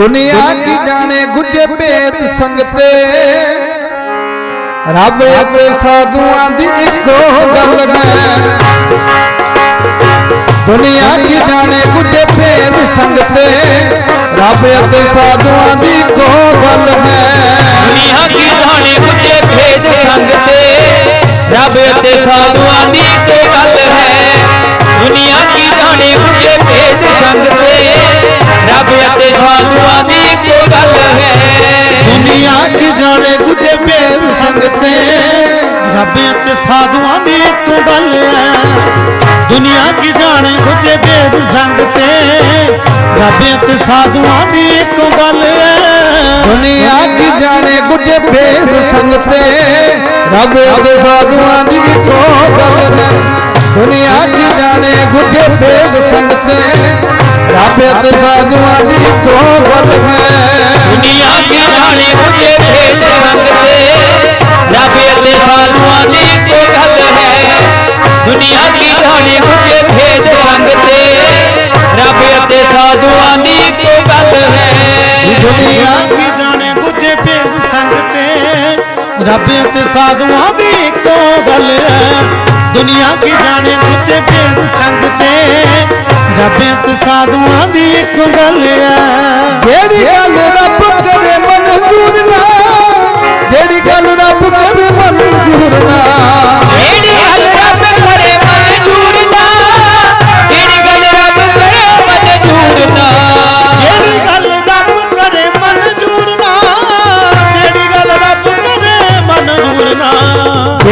ਦੁਨੀਆ ਕੀ ਜਾਣੇ ਗੁੱਜੇ ਭੇਦ ਸੰਗਤੇ। ਰੱਬ ਅਤੇ ਸਾਧੂਆਂ ਦੀ ਇੱਕੋ ਗੱਲ ਹੈ। ਦੁਨੀਆ ਕੀ ਜਾਣੇ ਗੁੱਜੇ ਭੇਦ ਸੰਗਤੇ। ਰੱਬ ਅਤੇ ਸਾਧੂਆਂ ਦੀ ਇੱਕੋ ਗੱਲ ਹੈ। ਦੁਨੀਆ ਕੀ ਜਾਣੇ ਕੁਝੇ ਭੇਦ ਸੰਗ ਤੇ ਰੱਬ ਅਤੇ ਸਾਧੂਆਂ ਦੀ ਇੱਕੋ ਗੱਲ ਜਾਣੇ ਗੁੱਜੇ ਭੇਦ ਸੰਗਤੇ ਰੱਬ ਅਤੇ ਸਾਧੂਆਂ ਦੀ ਇੱਕ ਗੱਲ ਹੈ। ਦੁਨੀਆ ਕੀ ਜਾਣੇ ਗੁੱਜੇ ਭੇਦ ਸੰਗ ਰੱਬ ਅਤੇ ਸਾਧੂਆਂ ਦੀ ਇੱਕ ਗੱਲ ਹੈ। ਦੁਨੀਆ ਕੀ ਜਾਣੇ ਗੁੱਜੇ ਭੇਦ ਸੰਗਤੇ ਰੱਬ ਅਤੇ ਸਾਧੂਆਂ ਦੀ ਇੱਕੋ ਗੱਲ ਹੈ। ਦੁਨੀਆ ਕੀ ਜਾਣੇ ਗੁੱਜੇ ਭੇਦ ਸੰਗਤੇ ਰੱਬ ਅਤੇ ਸਾਧੂਆਂ ਦੀ ਇੱਕੋ ਗੱਲ ਹੈ। ਦੁਨੀਆ ਕੀ ਜਾਣੇ ਕੁਝੇ ਦੀ ਤੇ। ਰੱਬ ਅਤੇ ਸਾਧੂਆਂ ਦੀ ਇੱਕੋ ਗੱਲ ਹੈ। ਦੁਨੀਆ ਕੀ ਜਾਣੇ ਗੁੱਜੇ ਭੇਦ ਸੰਗ ਤੇ। ਸਾਧੂਆਂ ਦੀ ਇੱਕੋ ਗੱਲ ਹੈ। ਦੁਨੀਆ ਕੀ ਜਾਣੇ ਗੁੱਜੇ ਭੇਦ ਸੰਗ ਤੇ। ਰੱਬ ਅਤੇ ਸਾਧੂਆਂ ਦੀ ਇੱਕੋ ਗੱਲ ਹੈ।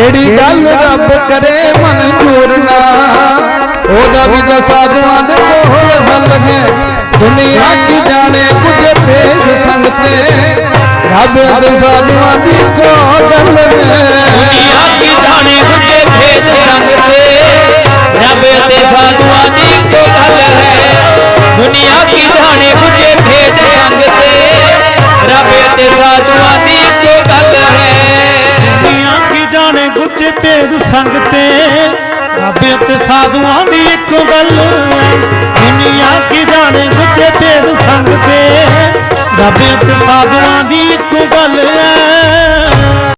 ਜਿਹੜੀ ਗੱਲ ਰੱਬ ਕਰੇ ਮਨਜ਼ੂਰ ਨਾ। ਉਹਦਾ ਵੀ ਤਾਂ ਸਾਧੂਆਂ ਦੇ ਕੋਲ ਹੱਲ ਹੈ ਦੁਨੀਆ ਕੀ ਜਾਣੇ ਕੁਝ ਭੇਦ ਸੰਗਤੇ। ਰੱਬ ਅਤੇ ਸਾਧੂਆਂ ਦੀ ਕੋ ਗੱਲ ਹੈ ਜਾਣੇ ਗੁੱਜੇ ਭੇਦ ਸੰਗ ਤੇ। ਰੱਬ ਅਤੇ ਸਾਧੂਆਂ ਦੀ ਇੱਕ ਗੱਲ ਹੈ, ਦੁਨੀਆ ਕੀ ਜਾਣੇ ਗੁੱਜੇ ਭੇਦ ਸੰਗ ਤੇ। ਅਤੇ ਸਾਧੂਆਂ ਦੀ ਇੱਕ ਗੱਲ ਹੈ